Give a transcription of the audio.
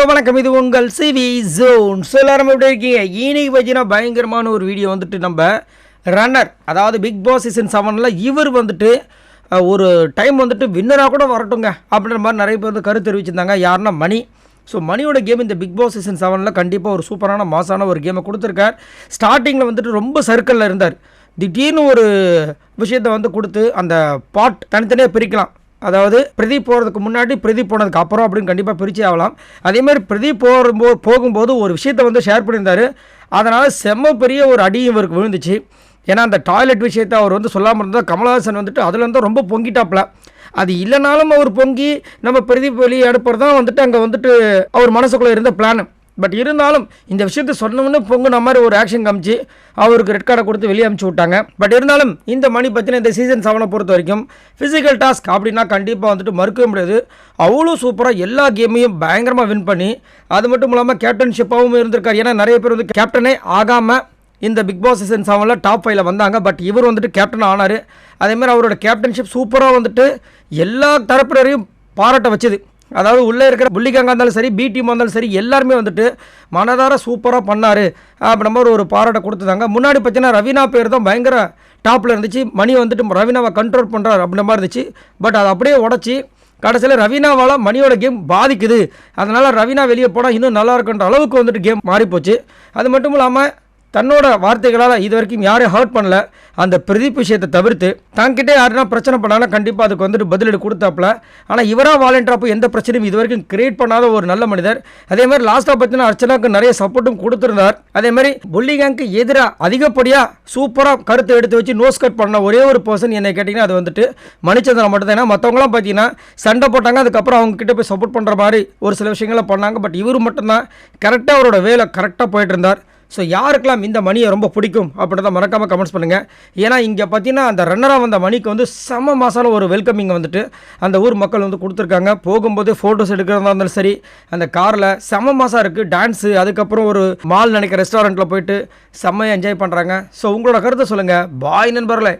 Hello வணக்கம். இது உங்கள் சிவி ஜோன். ஸோ எல்லாரும் எப்படி இருக்கீங்க? இன்னைக்கு பார்த்தீங்கன்னா பயங்கரமான ஒரு வீடியோ வந்துட்டு நம்ம ரன்னர் அதாவது பிக் பாஸ் சீசன் செவனில் இவர் வந்துட்டு ஒரு டைம் வந்துட்டு வின்னராக கூட வரட்டுங்க அப்படின்ற மாதிரி நிறைய பேர் வந்து கருத்து தெரிவிச்சிருந்தாங்க. யாருன்னா மணி. ஸோ மணியோட கேம் இந்த பிக் பாஸ் சீசன் செவனில் கண்டிப்பாக ஒரு சூப்பரான மாசான ஒரு கேமை கொடுத்துருக்கார். ஸ்டார்டிங்கில் வந்துட்டு ரொம்ப சர்க்கிளில் இருந்தார். திடீர்னு ஒரு விஷயத்தை வந்து கொடுத்து அந்த பாட் தனித்தனியாக பிரிக்கலாம். அதாவது பிரதீப் போகிறதுக்கு முன்னாடி பிரதீப் போனதுக்கு அப்புறம் அப்படின்னு கண்டிப்பாக பிரித்து ஆகலாம். அதேமாதிரி பிரதீப் போகும்போது போகும்போது ஒரு விஷயத்தை வந்து ஷேர் பண்ணியிருந்தார். அதனால் செம்ம பெரிய ஒரு அடி இவருக்கு விழுந்துச்சு. ஏன்னா அந்த டாய்லெட் விஷயத்தை அவர் வந்து சொல்லாமல் இருந்தால் கமலஹாசன் வந்துட்டு அதில் வந்து ரொம்ப பொங்கிட்டாப்ல அது இல்லைனாலும் அவர் பொங்கி நம்ம பிரதீப் வெளியே எடுப்பது தான் வந்துட்டு அங்கே வந்துட்டு அவர் மனசுக்குள்ளே இருந்த பிளான் பட் இருந்தாலும் இந்த விஷயத்தை சொன்னோம்னு பொங்குன மாதிரி ஒரு ஆக்ஷன் காமிச்சு அவருக்கு ரெட் கார்டை கொடுத்து வெளியே அமுச்சு விட்டாங்க. பட் இருந்தாலும் இந்த மணி பற்றின இந்த சீசன் செவனை பொறுத்த வரைக்கும் ஃபிசிக்கல் டாஸ்க் அப்படின்னா கண்டிப்பாக வந்துட்டு மறுக்கவே முடியாது. அவ்வளோ சூப்பராக எல்லா கேமையும் பயங்கரமாக வின் பண்ணி அது மட்டும் இல்லாமல் கேப்டன்ஷிப்பாகவும் இருந்திருக்காரு. ஏன்னா நிறைய பேர் வந்து கேப்டனே ஆகாமல் இந்த பிக் பாஸ் சீசன் செவனில் டாப் ஃபைவ்ல வந்தாங்க. பட் இவர் வந்துட்டு கேப்டன் ஆனார். அதேமாதிரி அவரோட கேப்டன்ஷிப் சூப்பராக வந்துட்டு எல்லா தரப்பினரையும் பாராட்ட வச்சது. அதாவது உள்ளே இருக்கிற புள்ளிக்காங்க இருந்தாலும் சரி பி டீம் இருந்தாலும் சரி எல்லாருமே வந்துட்டு மனதார சூப்பராக பண்ணார். அப்படின்ற மாதிரி ஒரு பாராட்டை கொடுத்துதாங்க. முன்னாடி பார்த்தீங்கன்னா ரவீனா பேர் தான் பயங்கர டாப்பில் இருந்துச்சு. மணி வந்துட்டு ரவீனாவை கண்ட்ரோல் பண்ணுறாரு அப்படின்ற மாதிரி இருந்துச்சு. பட் அதை அப்படியே உடச்சி கடைசியில் ரவீனாவால் மணியோட கேம் பாதிக்குது. அதனால் ரவீனா வெளியே போனால் இன்னும் நல்லா இருக்குன்ற அளவுக்கு வந்துட்டு கேம் மாறிப்போச்சு. அது மட்டும் இல்லாமல் தன்னோட வார்த்தைகளால் இது வரைக்கும் யாரையும் ஹர்ட் பண்ணல. அந்த பிரதீப் விஷயத்தை தவிர்த்து தங்கிட்டே யாருன்னா பிரச்சனை பண்ணாலும் கண்டிப்பாக அதுக்கு வந்துட்டு பதிலடி கொடுத்தாப்புல. ஆனால் இவராக வாலண்டியராக எந்த பிரச்சனையும் இது வரைக்கும் கிரியேட் பண்ணாத ஒரு நல்ல மனிதர். அதே மாதிரி லாஸ்ட்டாக பார்த்தீங்கன்னா அர்ச்சனாக்கு நிறைய சப்போர்ட்டும் கொடுத்துருந்தார். அதே மாதிரி புள்ளிகாங்க்கு எதிராக அதிகப்படியாக சூப்பராக கருத்தை எடுத்து வச்சு நோஸ் கட் பண்ண ஒரே ஒரு பர்சன் என்னை கேட்டிங்கன்னா அது வந்துட்டு மணிச்சந்திரன் மட்டும் தான் மற்றவங்களாம் பார்த்தீங்கன்னா சண்டை போட்டாங்க அதுக்கப்புறம் அவங்க கிட்ட போய் சப்போர்ட் பண்ணுற மாதிரி ஒரு சில விஷயங்களை பண்ணாங்க. பட் இவர் மட்டும்தான். கரெக்டாக அவரோட வேலை கரெக்டாக போயிட்டு இருந்தார். ஸோ யாருக்கெல்லாம் இந்த மணியை ரொம்ப பிடிக்கும் அப்படின்றத மறக்காமல் கமெண்ட்ஸ் பண்ணுங்கள் ஏன்னா இங்கே பார்த்தீங்கன்னா அந்த ரன்னராக வந்த மணிக்கு வந்து செம மாசான ஒரு வெல்கமிங் வந்துட்டு அந்த ஊர் மக்கள் வந்து கொடுத்துருக்காங்க. போகும்போது ஃபோட்டோஸ் எடுக்கிறதா இருந்தாலும் சரி அந்த காரில் செம மாசாக இருக்குது டான்ஸு அதுக்கப்புறம் ஒரு மால் நினைக்கிற ரெஸ்டாரண்ட்டில் போயிட்டு செம்மையாக என்ஜாய் பண்ணுறாங்க ஸோ உங்களோட கருத்தை சொல்லுங்கள் பாய் நண்பர்களே.